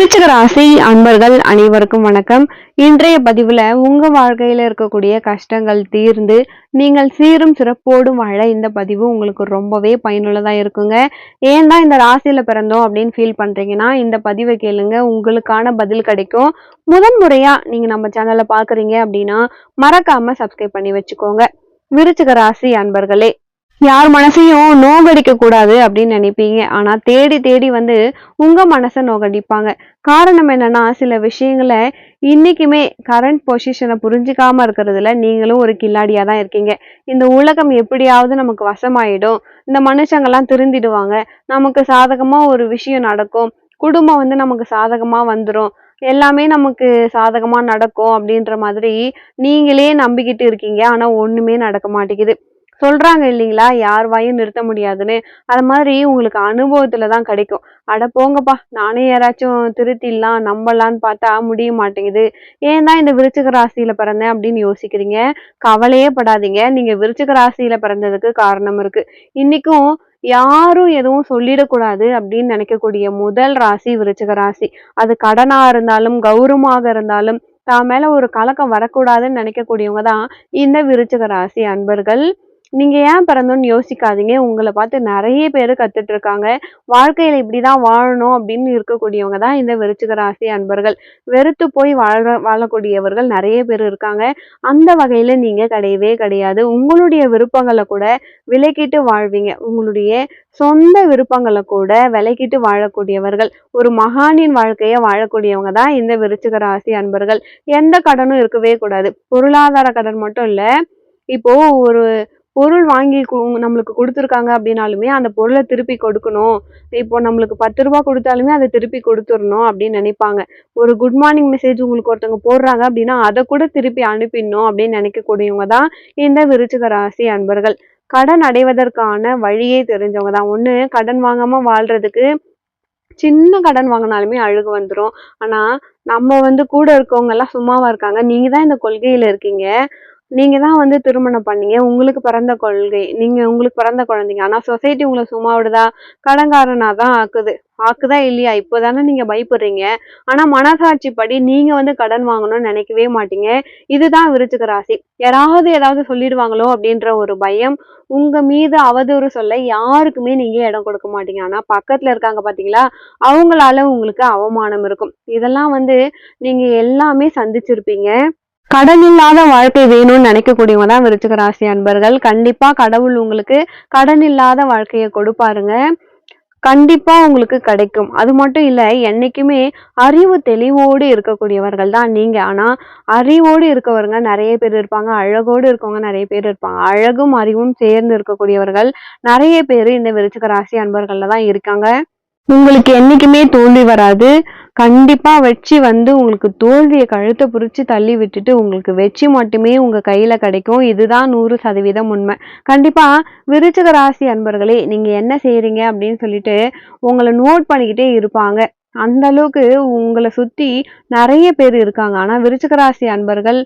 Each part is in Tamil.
விருச்சிக ராசி அன்பர்கள் அனைவருக்கும் வணக்கம். இன்றைய பதிவுல உங்க வாழ்க்கையில இருக்கக்கூடிய கஷ்டங்கள் தீர்ந்து நீங்கள் சீரும் சிறப்போடும் வாழ இந்த பதிவு உங்களுக்கு ரொம்பவே பயனுள்ளதா இருக்குங்க. ஏன் தான் இந்த ராசியில பிறந்தோம் அப்படின்னு ஃபீல் பண்றீங்கன்னா இந்த பதிவை கேளுங்க. உங்களுக்கான பதில் கிடைக்கும். முதன் முறையா நீங்க நம்ம சேனலை பாக்குறீங்க அப்படின்னா மறக்காம சப்ஸ்கிரைப் பண்ணி வச்சுக்கோங்க. விருச்சிக ராசி அன்பர்களே யார் மனசையும் நோகடிக்க கூடாது அப்படின்னு நினைப்பீங்க. ஆனா தேடி தேடி வந்து உங்க மனசை நோகடிப்பாங்க. காரணம் என்னன்னா சில விஷயங்களை இன்னைக்குமே கரண்ட் பொசிஷனை புரிஞ்சுக்காம இருக்கிறதுல நீங்களும் ஒரு கில்லாடியா தான் இருக்கீங்க. இந்த உலகம் எப்படியாவது நமக்கு வசமாயிடும். இந்த மனுஷங்கெல்லாம் திருந்திடுவாங்க. நமக்கு சாதகமா ஒரு விஷயம் நடக்கும். குடும்பம் வந்து நமக்கு சாதகமா வந்துடும் எல்லாமே நமக்கு சாதகமா நடக்கும் அப்படின்ற மாதிரி நீங்களே நம்பிக்கிட்டு இருக்கீங்க. ஆனா ஒண்ணுமே நடக்க மாட்டேங்குது. சொல்றாங்க இல்லைங்களா? யார் வாயும் நிறுத்த முடியாதுன்னு. அது மாதிரி உங்களுக்கு அனுபவத்துல தான் கிடைக்கும். அட போங்கப்பா நானே யாராச்சும் திருத்திடலாம் நம்பலான்னு பார்த்தா முடிய மாட்டேங்குது. ஏன் தான் இந்த விருச்சிக ராசியில பிறந்தேன் அப்படின்னு யோசிக்கிறீங்க? கவலையே படாதீங்க. நீங்க விருச்சிக ராசியில பிறந்ததுக்கு காரணம் இருக்கு. இன்னைக்கும் யாரும் எதுவும் சொல்லிடக்கூடாது அப்படின்னு நினைக்கக்கூடிய முதல் ராசி விருச்சிக ராசி. அது கடனா இருந்தாலும் கௌரவமாக இருந்தாலும் தான் மேல ஒரு கலக்கம் வரக்கூடாதுன்னு நினைக்கக்கூடியவங்க தான் இந்த விருச்சிக ராசி அன்பர்கள். நீங்கள் ஏன் பிறந்தோன்னு யோசிக்காதீங்க. உங்களை பார்த்து நிறைய பேர் கற்றுட்டு இருக்காங்க இப்படி தான் வாழணும் அப்படின்னு இருக்கக்கூடியவங்க தான் இந்த விருச்சிக ராசி அன்பர்கள். வெறுத்து போய் வாழ வாழக்கூடியவர்கள் நிறைய பேர் இருக்காங்க. அந்த வகையில் நீங்கள் கிடையவே கிடையாது. உங்களுடைய விருப்பங்களை கூட விலக்கிட்டு வாழ்வீங்க. உங்களுடைய சொந்த விருப்பங்களை கூட விலக்கிட்டு வாழக்கூடியவர்கள். ஒரு மகானின் வாழ்க்கையை வாழக்கூடியவங்க தான் இந்த விருச்சிக ராசி அன்பர்கள். எந்த கடனும் இருக்கவே கூடாது. பொருளாதார கடன் மட்டும் இல்லை. இப்போ ஒரு பொருள் வாங்கி கு- நம்மளுக்கு கொடுத்துருக்காங்க அப்படின்னாலுமே அந்த பொருளை திருப்பி கொடுக்கணும். இப்போ நம்மளுக்கு பத்து ரூபா கொடுத்தாலுமே அதை திருப்பி கொடுத்துடணும் அப்படின்னு நினைப்பாங்க. ஒரு குட் மார்னிங் மெசேஜ் உங்களுக்கு ஒருத்தவங்க போடுறாங்க அப்படின்னா அதை கூட திருப்பி அனுப்பிடணும் அப்படின்னு நினைக்கக்கூடியவங்க தான் இந்த விருச்சிக ராசி அன்பர்கள். கடன் அடைவதற்கான வழியே தெரிஞ்சவங்க தான். ஒன்று கடன் வாங்காமல் வாழ்றதுக்கு சின்ன கடன் வாங்கினாலுமே அழுகு வந்துடும் ஆனால் நம்ம வந்து கூட இருக்கவங்க எல்லாம் சும்மாவா இருக்காங்க. நீங்க தான் இந்த கொள்கையில இருக்கீங்க. நீங்க தான் வந்து திருமணம் பண்ணீங்க. உங்களுக்கு பிறந்த கொள்கை நீங்க உங்களுக்கு பிறந்த குழந்தைங்க. ஆனா சொசைட்டி உங்களை சும்மா விடுதா? கடன்காரனா தான் ஆக்குது. ஆக்குதா இல்லையா? இப்போதானே நீங்க பயப்படுறீங்க. ஆனா மனசாட்சி படி நீங்க வந்து கடன் வாங்கணும்னு நினைக்கவே மாட்டீங்க. இதுதான் விருச்சிக ராசி. யாராவது ஏதாவது சொல்லிடுவாங்களோ அப்படின்ற ஒரு பயம் உங்க மீது அவதூறு சொல்ல யாருக்குமே நீங்க இடம் கொடுக்க மாட்டீங்க. ஆனா பக்கத்துல இருக்காங்க பாத்தீங்களா? அவங்களால உங்களுக்கு அவமானம் இருக்கும். இதெல்லாம் வந்து நீங்க எல்லாமே சந்திச்சிருப்பீங்க. கடன் இல்லாத வாழ்க்கை வேணும்னு நினைக்கக்கூடியவங்க தான் விருச்சிக ராசி அன்பர்கள். கண்டிப்பா கடவுள் உங்களுக்கு கடன் இல்லாத வாழ்க்கையை கொடுப்பாருங்க. கண்டிப்பா உங்களுக்கு கிடைக்கும். அது மட்டும் இல்ல என்னைக்குமே அறிவு தெளிவோடு இருக்கக்கூடியவர்கள் தான் நீங்க. ஆனா அறிவோடு இருக்கவருங்க நிறைய பேர் இருப்பாங்க. அழகோடு இருக்கவங்க நிறைய பேர் இருப்பாங்க. அழகும் அறிவும் சேர்ந்து இருக்கக்கூடியவர்கள் நிறைய பேர் இந்த விருச்சிக ராசி அன்பர்கள்ல தான் இருக்காங்க. உங்களுக்கு என்னைக்குமே தோல்வி வராது. கண்டிப்பாக வெற்றி வந்து உங்களுக்கு தோல்வியை கழுத்தை பிடிச்சி தள்ளி விட்டுட்டு உங்களுக்கு வெற்றி மட்டுமே உங்கள் கையில் கிடைக்கும். இதுதான் நூறு சதவீதம் உண்மை. கண்டிப்பாக விருச்சக ராசி அன்பர்களே நீங்கள் என்ன செய்கிறீங்க அப்படின்னு சொல்லிட்டு உங்களை நோட் பண்ணிக்கிட்டே இருப்பாங்க. அந்த அளவுக்கு உங்களை சுற்றி நிறைய பேர் இருக்காங்க. ஆனால் விருச்சிக ராசி அன்பர்கள்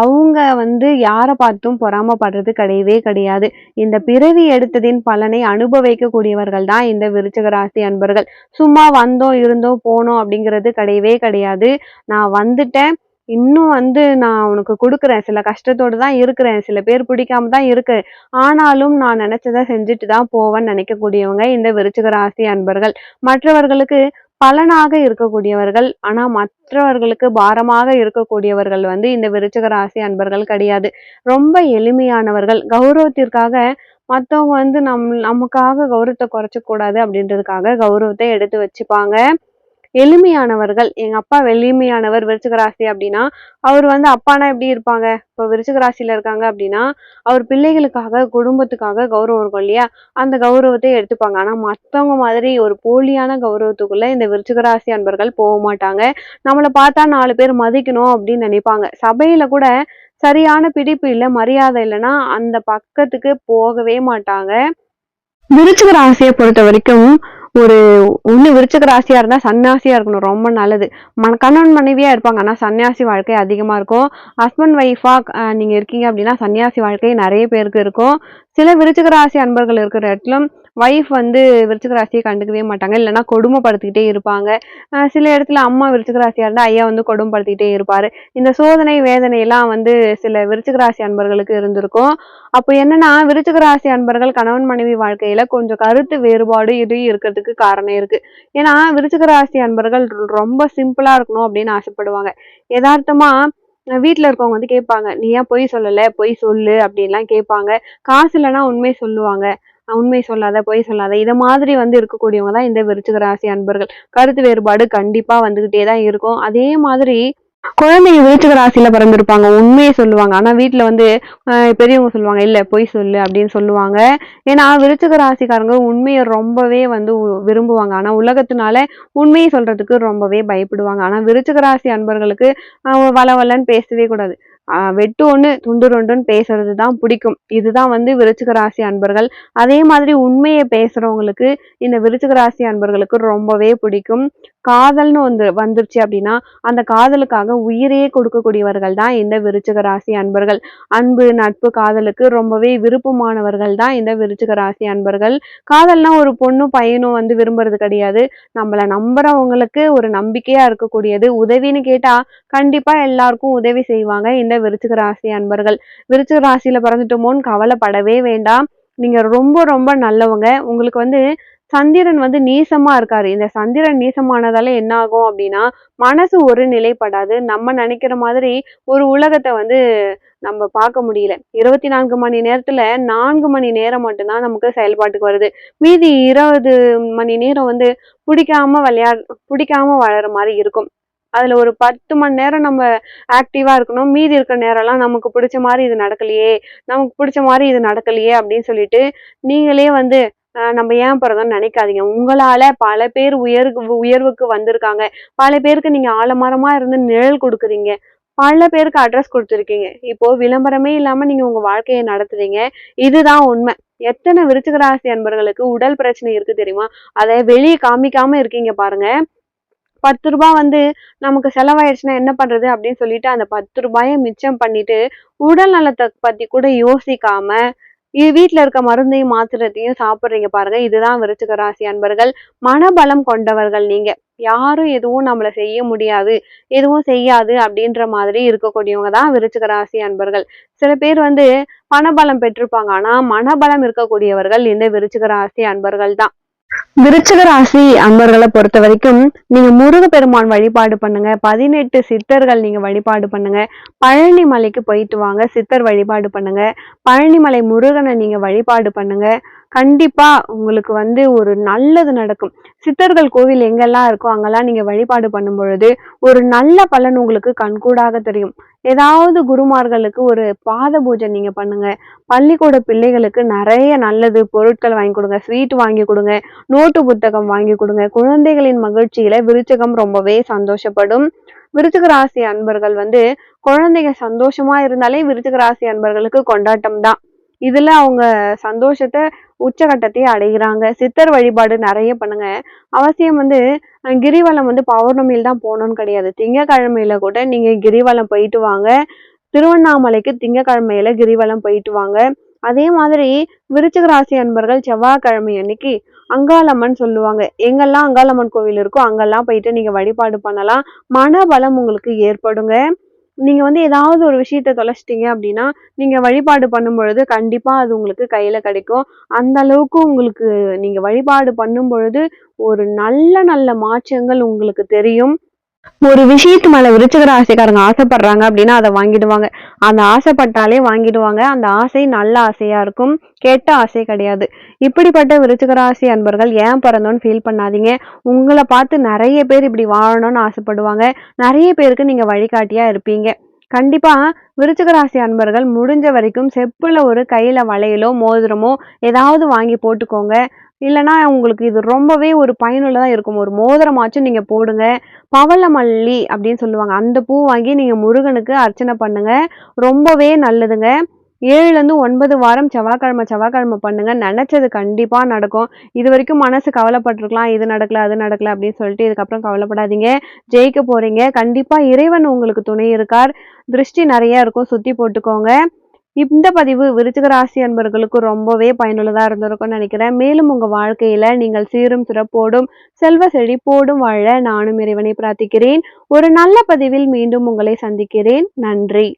அவங்க வந்து யாரை பார்த்தும் பொறாமப்படுறது கிடையவே கிடையாது. இந்த பிறவி எடுத்ததின் பலனை அனுபவிக்கக்கூடியவர்கள் தான் இந்த விருச்சிக ராசி அன்பர்கள். சும்மா வந்தோம் இருந்தோம் போனோம் அப்படிங்கிறது கிடையவே கிடையாது. நான் வந்துட்டேன். இன்னும் வந்து நான் உனக்கு கொடுக்குறேன். சில கஷ்டத்தோடு தான் இருக்கிறேன். சில பேர் பிடிக்காம தான் இருக்கு. ஆனாலும் நான் நினைச்சதை செஞ்சுட்டு தான் போவேன்னு நினைக்கக்கூடியவங்க இந்த விருச்சிக ராசி அன்பர்கள். மற்றவர்களுக்கு பலனாக இருக்கக்கூடியவர்கள் ஆனா மற்றவர்களுக்கு பாரமாக இருக்கக்கூடியவர்கள் வந்து இந்த விருச்சக ராசி அன்பர்கள் கிடையாது. ரொம்ப எளிமையானவர்கள். கௌரவத்திற்காக மற்றவங்க வந்து நம் நமக்காக கௌரவத்தை குறைச்சக்கூடாது அப்படின்றதுக்காக கௌரவத்தை எடுத்து வச்சுப்பாங்க. எளிமையானவர்கள். எங்க அப்பா எளிமையானவர் விருச்சிக ராசி அப்படின்னா அவர் வந்து அப்பானா எப்படி இருப்பாங்க? இப்போ விருச்சிக ராசியில இருக்காங்க அப்படின்னா அவர் பிள்ளைகளுக்காக குடும்பத்துக்காக கௌரவம் இருக்கும் இல்லையா? அந்த கௌரவத்தை எடுத்துப்பாங்க. ஆனா மத்தவங்க மாதிரி ஒரு போலியான கௌரவத்துக்குள்ள இந்த விருச்சிக ராசி அன்பர்கள் போக மாட்டாங்க. நம்மளை பார்த்தா நாலு பேர் மதிக்கணும் அப்படின்னு நினைப்பாங்க. சபையில கூட சரியான பிடிப்பு இல்லை மரியாதை இல்லைன்னா அந்த பக்கத்துக்கு போகவே மாட்டாங்க. விருச்சிக ராசியை பொறுத்த வரைக்கும் ஒரு ஒண்ணு விருச்சிக ராசியா இருந்தா சன்னியாசியா இருக்கணும் ரொம்ப நல்லது. மன கணவன் மனைவியா இருப்பாங்க ஆனா சன்னியாசி வாழ்க்கை அதிகமா இருக்கும். ஹஸ்பண்ட் ஒய்ஃபா நீங்க இருக்கீங்க அப்படின்னா சன்னியாசி வாழ்க்கை நிறைய பேருக்கு இருக்கும். சில விருச்சிக ராசி அன்பர்கள் இருக்கிற இடத்துல ஒய்ஃப் வந்து விருச்சிக ராசியை கண்டுக்கவே மாட்டாங்க. இல்லைன்னா கொடுமைப்படுத்திக்கிட்டே இருப்பாங்க. சில இடத்துல அம்மா விருச்சிக ராசியாக இருந்தால் ஐயா வந்து கொடுமைப்படுத்திக்கிட்டே இருப்பார். இந்த சோதனை வேதனையெல்லாம் வந்து சில விருச்சிக ராசி அன்பர்களுக்கு இருந்திருக்கும். அப்போ என்னன்னா விருச்சிக ராசி அன்பர்கள் கணவன் மனைவி வாழ்க்கையில கொஞ்சம் கருத்து வேறுபாடு இது இருக்கிறதுக்கு காரணம் இருக்கு. ஏன்னா விருச்சிக ராசி அன்பர்கள் ரொம்ப சிம்பிளா இருக்கணும் அப்படின்னு ஆசைப்படுவாங்க. யதார்த்தமா வீட்டில் இருக்கவங்க வந்து கேட்பாங்க நீ ஏன் பொய் சொல்லலை? பொய் சொல்லு அப்படின்லாம் கேட்பாங்க. காசு இல்லைன்னா உண்மை சொல்லுவாங்க. உண்மை சொல்லாத பொய் சொல்லாத இதை மாதிரி வந்து இருக்கக்கூடியவங்க தான் இந்த விருச்சிக ராசி அன்பர்கள். கருத்து வேறுபாடு கண்டிப்பா வந்துகிட்டே தான் இருக்கும். அதே மாதிரி குழந்தைங்க விருச்சிக ராசியில பிறந்திருப்பாங்க உண்மையை சொல்லுவாங்க. ஆனா வீட்டில் வந்து பெரியவங்க சொல்லுவாங்க இல்ல பொய் சொல்லு அப்படின்னு சொல்லுவாங்க. ஏன்னா விருச்சிக ராசிக்காரங்க உண்மையை ரொம்பவே வந்து உ- விரும்புவாங்க. ஆனா உலகத்தினால உண்மையை சொல்றதுக்கு ரொம்பவே பயப்படுவாங்க. ஆனா விருச்சிக ராசி அன்பர்களுக்கு வள வளன்னு பேசவே கூடாது. வெட்டு ஒண்ணு துண்டு ரெண்டுன்னு பேசுறது தான் பிடிக்கும். இதுதான் வந்து விருச்சிக ராசி அன்பர்கள். அதே மாதிரி உண்மையை பேசுறவங்களுக்கு இந்த விருச்சிக ராசி அன்பர்களுக்கு ரொம்பவே பிடிக்கும். காதல்னு வந்து வந்துருச்சு அப்படின்னா அந்த காதலுக்காக உயிரையே கொடுக்கக்கூடியவர்கள் தான் இந்த விருச்சிக ராசி அன்பர்கள். அன்பு நட்பு காதலுக்கு ரொம்பவே விருப்பமானவர்கள் தான் இந்த விருச்சிக ராசி அன்பர்கள். காதல்னா ஒரு பொண்ணும் பையனும் வந்து விரும்புறது கிடையாது. நம்மளை நம்புறவங்களுக்கு ஒரு நம்பிக்கையா இருக்கக்கூடியது. உதவின்னு கேட்டா கண்டிப்பா எல்லாருக்கும் உதவி செய்வாங்க இந்த விருச்சிக ராசி அன்பர்கள். விருச்சிக ராசியில பிறந்துட்டோமோன்னு கவலைப்படவே வேண்டாம். நீங்க ரொம்ப ரொம்ப நல்லவங்க. உங்களுக்கு வந்து சந்திரன் வந்து நீசமா இருக்காரு. இந்த சந்திரன் நீசமானதால என்ன ஆகும் அப்படின்னா மனசு ஒரு நிலைப்படாது. நம்ம நினைக்கிற மாதிரி ஒரு உலகத்தை வந்து நம்ம பார்க்க முடியல. இருபத்தி நான்கு மணி நேரத்துல நான்கு மணி நேரம் மட்டும்தான் நமக்கு செயல்பாட்டுக்கு வருது. மீதி இருபது மணி நேரம் வந்து பிடிக்காம விளையாட பிடிக்காம வளர மாதிரி இருக்கும். அதுல ஒரு பத்து மணி நேரம் நம்ம ஆக்டிவா இருக்கணும். மீதி இருக்கிற நேரம்லாம் நமக்கு பிடிச்ச மாதிரி இது நடக்கலையே நமக்கு பிடிச்ச மாதிரி இது நடக்கலையே அப்படின்னு சொல்லிட்டு நீங்களே வந்து நம்ம ஏன் பிறந்தோம்னு நினைக்காதீங்க. உங்களால பல பேர் உயர்வு உயர்வுக்கு வந்திருக்காங்க. பல பேருக்கு நீங்க ஆலமரமா இருந்து நிழல் கொடுக்குறீங்க. பல பேருக்கு அட்ரஸ் கொடுத்துருக்கீங்க. இப்போ விளம்பரமே இல்லாம நீங்க உங்க வாழ்க்கையை நடத்துறீங்க. இதுதான் உண்மை. எத்தனை விருச்சிக ராசி அன்பர்களுக்கு உடல் பிரச்சனை இருக்கு தெரியுமா? அதை வெளியே காமிக்காம இருக்கீங்க பாருங்க. பத்து ரூபாய் வந்து நமக்கு செலவாயிடுச்சுன்னா என்ன பண்றது அப்படின்னு சொல்லிட்டு அந்த பத்து ரூபாயை மிச்சம் பண்ணிட்டு உடல் நலத்தை பத்தி கூட யோசிக்காம இ- வீட்ல இருக்க மருந்தையும் மாத்திரத்தையும் சாப்பிடுறீங்க பாருங்க. இதுதான் விருச்சிக ராசி அன்பர்கள். மனபலம் கொண்டவர்கள் நீங்க. யாரும் எதுவும் நம்மள செய்ய முடியாது. எதுவும் செய்யாது அப்படின்ற மாதிரி இருக்கக்கூடியவங்க தான் விருச்சிக ராசி அன்பர்கள். சில பேர் வந்து மனபலம் பெற்றிருப்பாங்க. ஆனா மனபலம் இருக்கக்கூடியவர்கள் இந்த விருச்சிக ராசி அன்பர்கள் தான். விருச்சிக ராசி அன்பர்களை பொறுத்த வரைக்கும் நீங்க முருகப்பெருமான் வழிபாடு பண்ணுங்க. பதினெட்டு சித்தர்கள் நீங்க வழிபாடு பண்ணுங்க. பழனி மலைக்கு போயிட்டு வாங்க. சித்தர் வழிபாடு பண்ணுங்க. பழனிமலை முருகனை நீங்க வழிபாடு பண்ணுங்க. கண்டிப்பா உங்களுக்கு வந்து ஒரு நல்லது நடக்கும். சித்தர்கள் கோவில் எங்கெல்லாம் இருக்கோ அங்கெல்லாம் நீங்க வழிபாடு பண்ணும் பொழுது ஒரு நல்ல பலன் உங்களுக்கு கண்கூடாக தெரியும். ஏதாவது குருமார்களுக்கு ஒரு பாத பூஜை நீங்க பண்ணுங்க. பள்ளிக்கூட பிள்ளைகளுக்கு நிறைய நல்லது பொருட்கள் வாங்கி கொடுங்க. ஸ்வீட் வாங்கி கொடுங்க. நோட்டு புத்தகம் வாங்கி கொடுங்க. குழந்தைகளின் மகிழ்ச்சியில விருச்சகம் ரொம்பவே சந்தோஷப்படும். விருச்சிக ராசி அன்பர்கள் வந்து குழந்தைங்க சந்தோஷமா இருந்தாலே விருச்சிக ராசி அன்பர்களுக்கு கொண்டாட்டம் தான் இதுல அவங்க சந்தோஷத்தை உச்சகட்டத்தையே அடைகிறாங்க. சித்தர் வழிபாடு நிறைய பண்ணுங்க. அவசியம் வந்து கிரிவலம் வந்து பௌர்ணமியில் தான் போகணும்னு கிடையாது. திங்கக்கிழமையில கூட நீங்க கிரிவலம் போயிட்டு வாங்க. திருவண்ணாமலைக்கு திங்கக்கிழமையில கிரிவலம் போயிட்டு வாங்க. அதே மாதிரி விருச்சிக ராசி அன்பர்கள் செவ்வாய்க்கிழமை அன்னைக்கு அங்காளம்மன் சொல்லுவாங்க. எங்கெல்லாம் அங்காளம்மன் கோவில் இருக்கோ அங்கெல்லாம் போயிட்டு நீங்க வழிபாடு பண்ணலாம். மனபலம் உங்களுக்கு ஏற்படுங்க. நீங்கள் வந்து ஏதாவது ஒரு விஷயத்த தொலைச்சிட்டிங்க அப்படின்னா நீங்கள் வழிபாடு பண்ணும்பொழுது கண்டிப்பாக அது உங்களுக்கு கையில் கிடைக்கும். அந்த அளவுக்கு உங்களுக்கு நீங்கள் வழிபாடு பண்ணும் பொழுது ஒரு நல்ல நல்ல மாற்றங்கள் உங்களுக்கு தெரியும். ஒரு விஷயத்து மேல விருச்சிக ராசிக்காரங்க ஆசைப்படுறாங்க அப்படின்னா அதை வாங்கிடுவாங்க. அந்த ஆசைப்பட்டாலே வாங்கிடுவாங்க. அந்த ஆசை நல்ல ஆசையா இருக்கும். கெட்ட ஆசை கிடையாது. இப்படிப்பட்ட விருச்சிக ராசி அன்பர்கள் ஏன் பிறந்தோன்னு ஃபீல் பண்ணாதீங்க. உங்களை பார்த்து நிறைய பேர் இப்படி வாழணும்னு ஆசைப்படுவாங்க. நிறைய பேருக்கு நீங்க வழிகாட்டியா இருப்பீங்க. கண்டிப்பா விருச்சிக ராசி அன்பர்கள் முடிஞ்ச வரைக்கும் செப்புல ஒரு கையில வளையலோ மோதிரமோ ஏதாவது வாங்கி போட்டுக்கோங்க. இல்லைன்னா உங்களுக்கு இது ரொம்பவே ஒரு பயனுள்ளதாக இருக்கும். ஒரு மோதிரமாச்சும் நீங்கள் போடுங்க. பவளமல்லி அப்படின்னு சொல்லுவாங்க. அந்த பூ வாங்கி நீங்கள் முருகனுக்கு அர்ச்சனை பண்ணுங்க. ரொம்பவே நல்லதுங்க. ஏழுலேருந்து ஒன்பது வாரம் செவ்வாய்க்கிழமை செவ்வாய்க்கிழமை பண்ணுங்க. நினச்சது கண்டிப்பாக நடக்கும். இது வரைக்கும் மனசு கவலைப்பட்டிருக்கலாம். இது நடக்கல அது நடக்கல அப்படின்னு சொல்லிட்டு இதுக்கப்புறம் கவலைப்படாதீங்க. ஜெயிக்க போகிறீங்க கண்டிப்பாக இறைவன் உங்களுக்கு துணை இருக்கார். திருஷ்டி நிறையா இருக்கும். சுற்றி போட்டுக்கோங்க. இந்த பதிவு விருச்சிக ராசி அன்பர்களுக்கு ரொம்பவே பயனுள்ளதாக இருந்திருக்கும்னு நினைக்கிறேன். மேலும் உங்கள் வாழ்க்கையில் நீங்கள் சீரும் சிறப்போடும் செல்வ செழிப்போடும் வாழ நானும் இறைவனை பிரார்த்திக்கிறேன். ஒரு நல்ல பதிவில் மீண்டும் உங்களை சந்திக்கிறேன். நன்றி.